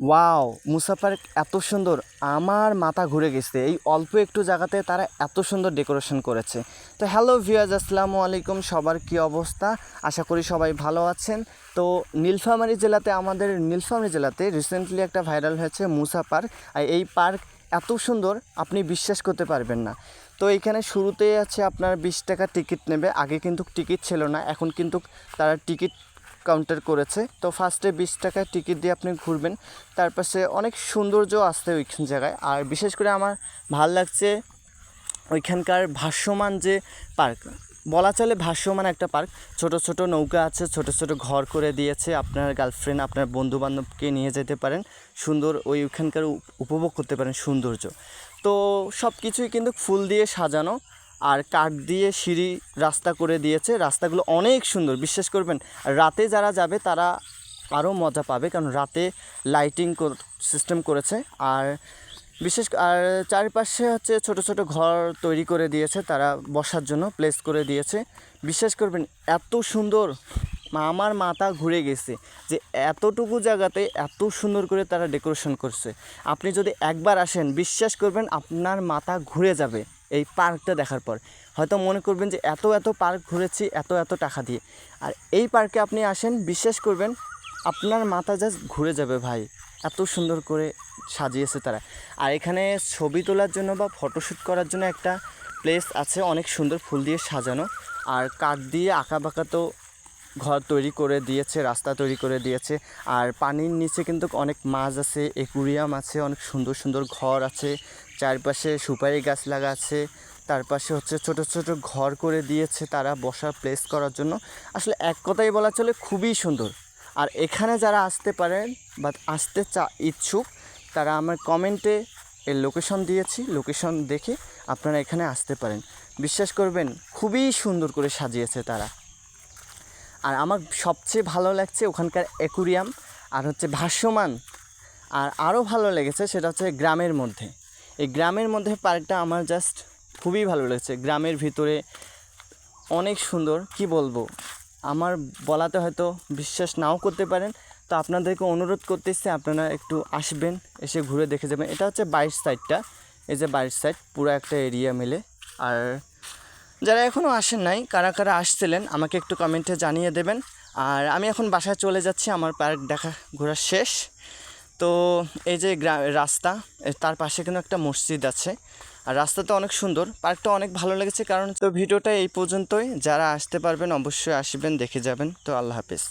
Wow, মুসা park এত সুন্দর। আমার মাথা ঘুরে গেছে। এই অল্প একটু জায়গাতে তারা এত সুন্দর ডেকোরেশন করেছে। তো হ্যালো ভিয়াজ আসসালামু আলাইকুম। সবার কি অবস্থা? আশা করি সবাই ভালো আছেন। তো নীলফামারী জেলাতে, আমাদের নীলফামারী জেলাতে রিসেন্টলি একটা ভাইরাল হয়েছে মুসা পার্ক। আর এই পার্ক এত সুন্দর, আপনি বিশ্বাস করতে পারবেন না। তো এইখানে শুরুতেই আছে আপনার বিশ টাকা টিকিট নেবে। আগে কিন্তু টিকিট ছিল না। এখন কিন্তু তারা টিকিট কাউন্টার করেছে। তো ফার্স্টে বিশ টাকায় টিকিট দিয়ে আপনি ঘুরবেন। তার পাশে অনেক সৌন্দর্য আসছে ওইখান জায়গায়। আর বিশেষ করে আমার ভালো লাগছে ওইখানকার ভাসমান যে পার্ক। বলা চলে ভাসমান একটা পার্ক। ছোট ছোট নৌকা আছে, ছোট ছোট ঘর করে দিয়েছে আপনার গার্লফ্রেন্ড আপনার বন্ধু বান্ধবকে নিয়ে যেতে পারেন। সুন্দর ওই ওইখানকার উপভোগ করতে পারেন সৌন্দর্য। তো সব কিছুই কিন্তু ফুল দিয়ে সাজানো। আর কাঠ দিয়ে সিঁড়ি রাস্তা করে দিয়েছে। রাস্তাগুলো অনেক সুন্দর, বিশ্বাস করবেন। রাতে যারা যাবে, তারা আরও মজা পাবে, কারণ রাতে লাইটিং সিস্টেম করেছে। আর বিশেষ আর চারপাশে হচ্ছে ছোট ছোট ঘর তৈরি করে দিয়েছে, তারা বসার জন্য প্লেস করে দিয়েছে। বিশ্বাস করবেন, এত সুন্দর আমার মাথা ঘুরে গেছে যে এতটুকু জায়গাতে এত সুন্দর করে তারা ডেকোরেশন করছে। আপনি যদি একবার আসেন, বিশ্বাস করবেন, আপনার মাথা ঘুরে যাবে। এই পার্কটা দেখার পর। হয়তো মনে করবেন যে এত এত পার্ক ঘুরেছি, এত এত টাকা দিয়ে। আর এই পার্কে আপনি আসেন, বিশ্বাস করবেন, আপনার মাথা জাস্ট ঘুরে যাবে ভাই। এত সুন্দর করে সাজিয়েছে তারা। আর এখানে ছবি তোলার জন্য বা ফটোশ্যুট করার জন্য একটা প্লেস আছে, অনেক সুন্দর ফুল দিয়ে সাজানো। আর কাঠ দিয়ে আঁকা বাঁকা তো ঘর তৈরি করে দিয়েছে, রাস্তা তৈরি করে দিয়েছে। আর পানির নিচে কিন্তু অনেক মাছ আছে, একুরিয়াম আছে, অনেক সুন্দর সুন্দর ঘর আছে। চারপাশে সুপারি গাছ লাগা আছে তার পাশে হচ্ছে ছোট ছোট ঘর করে দিয়েছে তারা বসার প্লেস করার জন্য। আসলে এক কথাই বলা চলে খুবই সুন্দর। আর এখানে যারা আসতে পারেন বা আসতে চা ইচ্ছুক, তারা আমার কমেন্টে এর লোকেশন দিয়েছি লোকেশন দেখে আপনারা এখানে আসতে পারেন। বিশ্বাস করবেন, খুবই সুন্দর করে সাজিয়েছে তারা। আর আমার সবচেয়ে ভালো লাগছে ওখানকার অ্যাকুরিয়াম আর হচ্ছে ভাসমান। আর আরও ভালো লেগেছে সেটা হচ্ছে গ্রামের মধ্যে। এই গ্রামের মধ্যে পার্কটা আমার জাস্ট খুবই ভালো লেগেছে। গ্রামের ভিতরে অনেক সুন্দর, কি বলব? আমার বলাতে হয়তো বিশ্বাস নাও করতে পারেন। তো আপনাদেরকে অনুরোধ করতেছি, আপনারা একটু আসবেন, এসে ঘুরে দেখে যাবেন। এটা হচ্ছে বাইশ সাইডটা। এই যে বাইশ সাইড, পুরো একটা এরিয়া মিলে। আর যারা এখনও আসেন নাই, কারা কারা আসছিলেন, আমাকে একটু কমেন্টে জানিয়ে দেবেন। আর আমি এখন বাসায় চলে যাচ্ছি, আমার পার্ক দেখা ঘোরা শেষ। তো এই যে রাস্তা তার পাশে কিন্তু একটা মসজিদ আছে। আর রাস্তা তো অনেক সুন্দর, পার্কটা অনেক ভালো লেগেছে কারণ তো ভিডিওটা এই পর্যন্তই। যারা আসতে পারবেন অবশ্যই আসবেন, দেখে যাবেন। তো আল্লাহ হাফিজ।